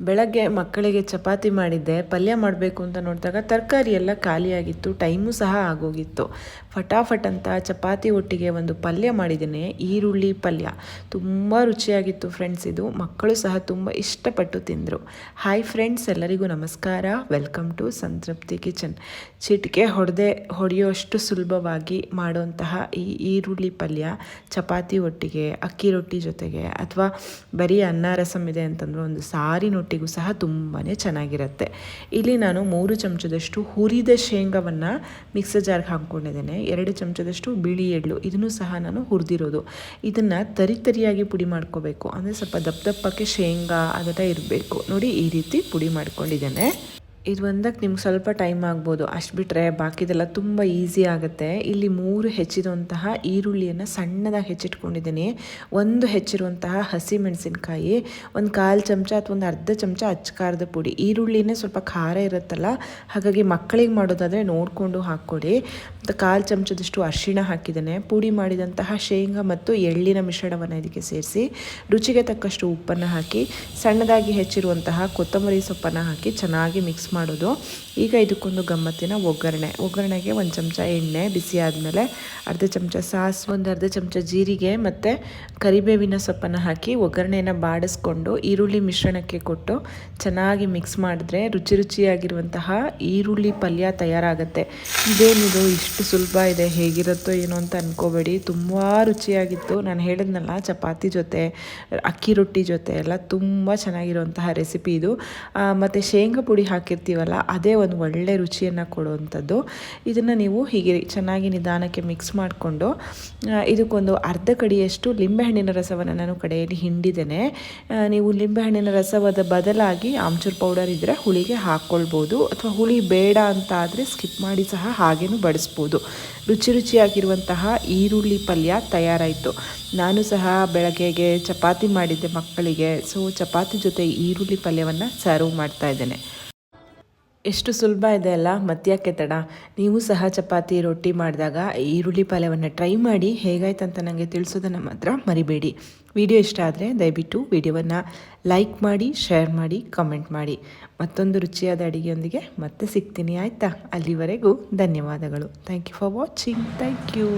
ಬೆಳಗ್ಗೆ ಮಕ್ಕಳಿಗೆ ಚಪಾತಿ ಮಾಡಿದ್ದೆ, ಪಲ್ಯ ಮಾಡಬೇಕು ಅಂತ ನೋಡಿದಾಗ ತರಕಾರಿ ಎಲ್ಲ ಖಾಲಿಯಾಗಿತ್ತು, ಟೈಮು ಸಹ ಆಗೋಗಿತ್ತು. ಫಟಾಫಟ್ ಅಂತ ಚಪಾತಿ ಒಟ್ಟಿಗೆ ಒಂದು ಪಲ್ಯ ಮಾಡಿದ್ದೇನೆ, ಈರುಳ್ಳಿ ಪಲ್ಯ. ತುಂಬ ರುಚಿಯಾಗಿತ್ತು ಫ್ರೆಂಡ್ಸ್ ಇದು, ಮಕ್ಕಳು ಸಹ ತುಂಬ ಇಷ್ಟಪಟ್ಟು ತಿಂದರು. ಹಾಯ್ ಫ್ರೆಂಡ್ಸ್ ಎಲ್ಲರಿಗೂ ನಮಸ್ಕಾರ. Welcome to Santrupti kitchen. ಚಿಟಿಕೆ ಹೊಡೆದೆ, ಹೊಡೆಯೋಷ್ಟು ಸುಲಭವಾಗಿ ಮಾಡುವಂತಹ ಈ ಈರುಳ್ಳಿ ಪಲ್ಯ, ಚಪಾತಿ ಒಟ್ಟಿಗೆ, ಅಕ್ಕಿ ರೊಟ್ಟಿ ಜೊತೆಗೆ, ಅಥವಾ ಬರೀ ಅನ್ನ, ರಸಂ ಇದೆ ಅಂತಂದ್ರೆ ಒಂದು ಸಾರಿನೊಟ್ಟಿಗೂ ಸಹ ತುಂಬಾ ಚೆನ್ನಾಗಿರುತ್ತೆ. ಇಲ್ಲಿ ನಾನು ಮೂರು ಚಮಚದಷ್ಟು ಹುರಿದ ಶೇಂಗಾವನ್ನು ಮಿಕ್ಸರ್ ಜಾರ್ಗೆ ಹಾಕ್ಕೊಂಡಿದ್ದೇನೆ. ಎರಡು ಚಮಚದಷ್ಟು ಬಿಳಿ ಎಳ್ಳು, ಇದನ್ನು ಸಹ ನಾನು ಹುರಿದಿರೋದು. ಇದನ್ನು ತರಿ ತರಿಯಾಗಿ ಪುಡಿ ಮಾಡ್ಕೋಬೇಕು. ಅಂದರೆ ಸ್ವಲ್ಪ ದಪ್ಪ ದಪ್ಪಕ್ಕೆ ಶೇಂಗಾ ಅದೆಲ್ಲ ಇರಬೇಕು. ನೋಡಿ ಈ ರೀತಿ ಪುಡಿ ಮಾಡ್ಕೊಂಡಿದ್ದೇನೆ. ಇದು ಒಂದಕ್ಕೆ ನಿಮ್ಗೆ ಸ್ವಲ್ಪ ಟೈಮ್ ಆಗ್ಬೋದು. ಅಷ್ಟು ಬಿಟ್ಟರೆ ಬಾಕಿದೆಲ್ಲ ತುಂಬ ಈಸಿ ಆಗುತ್ತೆ. ಇಲ್ಲಿ ಮೂರು ಹೆಚ್ಚಿದಂತಹ ಈರುಳ್ಳಿಯನ್ನು ಸಣ್ಣದಾಗಿ ಹೆಚ್ಚಿಟ್ಕೊಂಡಿದ್ದೀನಿ. ಒಂದು ಹೆಚ್ಚಿರುವಂತಹ ಹಸಿ ಮೆಣಸಿನ್ಕಾಯಿ, ಒಂದು ಕಾಲು ಚಮಚ ಅಥವಾ ಒಂದು ಅರ್ಧ ಚಮಚ ಅಚ್ಚಕಾರದ ಪುಡಿ. ಈರುಳ್ಳಿನೇ ಸ್ವಲ್ಪ ಖಾರ ಇರುತ್ತಲ್ಲ, ಹಾಗಾಗಿ ಮಕ್ಕಳಿಗೆ ಮಾಡೋದಾದರೆ ನೋಡಿಕೊಂಡು ಹಾಕ್ಕೊಡಿ. ಮತ್ತು ಕಾಲು ಚಮಚದಷ್ಟು ಅರಿಶಿಣ ಹಾಕಿದ್ದೇನೆ. ಪುಡಿ ಮಾಡಿದಂತಹ ಶೇಂಗಾ ಮತ್ತು ಎಳ್ಳಿನ ಮಿಶ್ರಣವನ್ನು ಇದಕ್ಕೆ ಸೇರಿಸಿ, ರುಚಿಗೆ ತಕ್ಕಷ್ಟು ಉಪ್ಪನ್ನು ಹಾಕಿ, ಸಣ್ಣದಾಗಿ ಹೆಚ್ಚಿರುವಂತಹ ಕೊತ್ತಂಬರಿ ಸೊಪ್ಪನ್ನು ಹಾಕಿ ಚೆನ್ನಾಗಿ ಮಿಕ್ಸ್ ಮಾಡೋದು. ಈಗ ಇದಕ್ಕೊಂದು ಗಮ್ಮತ್ತಿನ ಒಗ್ಗರಣೆ. ಒಗ್ಗರಣೆಗೆ ಒಂದು ಚಮಚ ಎಣ್ಣೆ ಬಿಸಿ ಆದಮೇಲೆ ಅರ್ಧ ಚಮಚ ಸಾಸ್, ಒಂದು ಅರ್ಧ ಚಮಚ ಜೀರಿಗೆ ಮತ್ತು ಕರಿಬೇವಿನ ಸೊಪ್ಪನ್ನು ಹಾಕಿ ಒಗ್ಗರಣೆಯನ್ನು ಬಾಡಿಸ್ಕೊಂಡು ಈರುಳ್ಳಿ ಮಿಶ್ರಣಕ್ಕೆ ಕೊಟ್ಟು ಚೆನ್ನಾಗಿ ಮಿಕ್ಸ್ ಮಾಡಿದ್ರೆ ರುಚಿ ರುಚಿಯಾಗಿರುವಂತಹ ಈರುಳ್ಳಿ ಪಲ್ಯ ತಯಾರಾಗುತ್ತೆ. ಇದೇನಿದು? ಇಷ್ಟು ಸುಲಭ ಇದೆ. ಹೇಗಿರುತ್ತೋ ಏನೋ ಅಂತ ಅನ್ಕೋಬೇಡಿ. ತುಂಬ ರುಚಿಯಾಗಿತ್ತು. ನಾನು ಹೇಳಿದ್ನಲ್ಲ, ಚಪಾತಿ ಜೊತೆ, ಅಕ್ಕಿ ರೊಟ್ಟಿ ಜೊತೆ ಎಲ್ಲ ತುಂಬ ಚೆನ್ನಾಗಿರುವಂತಹ ರೆಸಿಪಿ ಇದು. ಮತ್ತು ಶೇಂಗಾ ಪುಡಿ ಹಾಕಿರ್ತೀವಲ್ಲ ಅದೇ ಒಂದು ಒಳ್ಳೆ ರುಚಿಯನ್ನು ಕೊಡುವಂಥದ್ದು. ಇದನ್ನು ನೀವು ಹೀಗೆ ಚೆನ್ನಾಗಿ ನಿಧಾನಕ್ಕೆ ಮಿಕ್ಸ್ ಮಾಡಿಕೊಂಡು ಇದಕ್ಕೊಂದು ಅರ್ಧ ಕಡಿಯಷ್ಟು ಲಿಂಬೆಹಣ್ಣಿನ ರಸವನ್ನು ನಾನು ಕಡೆಯಲ್ಲಿ ಹಿಂಡಿದ್ದೇನೆ. ನೀವು ಲಿಂಬೆಹಣ್ಣಿನ ರಸವಾದ ಬದಲಾಗಿ ಆಮ್ಚೂರ್ ಪೌಡರ್ ಇದ್ದರೆ ಹುಳಿಗೆ ಹಾಕ್ಕೊಳ್ಬೋದು ಅಥವಾ ಹುಳಿ ಬೇಡ ಅಂತ ಆದರೆ ಸ್ಕಿಪ್ ಮಾಡಿ ಸಹ ಹಾಗೇನು ಬಡಿಸ್ಬೋದು. ರುಚಿ ರುಚಿಯಾಗಿರುವಂತಹ ಈರುಳ್ಳಿ ಪಲ್ಯ ತಯಾರಾಯಿತು. ನಾನು ಸಹ ಬೆಳಗ್ಗೆಗೆ ಚಪಾತಿ ಮಾಡಿದ್ದೆ ಮಕ್ಕಳಿಗೆ ಸೊ ಚಪಾತಿ ಜೊತೆ ಈರುಳ್ಳಿ ಪಲ್ಯವನ್ನು ಸರ್ವ್ ಮಾಡ್ತಾ ಇದ್ದೇನೆ. ಎಷ್ಟು ಸುಲಭ ಇದೆ ಅಲ್ಲ? ಮತ್ಯಾಕೆ ತಡ? ನೀವು ಸಹ ಚಪಾತಿ, ರೊಟ್ಟಿ ಮಾಡಿದಾಗ ಈರುಳ್ಳಿ ಪಲ್ಯವನ್ನು ಟ್ರೈ ಮಾಡಿ ಹೇಗಾಯ್ತು ಅಂತ ನನಗೆ ತಿಳಿಸೋದನ್ನು ಮಾತ್ರ ಮರಿಬೇಡಿ. ವಿಡಿಯೋ ಇಷ್ಟ ಆದರೆ ದಯವಿಟ್ಟು ವಿಡಿಯೋವನ್ನು ಲೈಕ್ ಮಾಡಿ ಶೇರ್ ಮಾಡಿ ಕಮೆಂಟ್ ಮಾಡಿ. ಮತ್ತೊಂದು ರುಚಿಯಾದ ಅಡುಗೆಯೊಂದಿಗೆ ಮತ್ತೆ ಸಿಗ್ತೀನಿ ಆಯಿತಾ? ಅಲ್ಲಿವರೆಗೂ ಧನ್ಯವಾದಗಳು. Thank you for watching thank you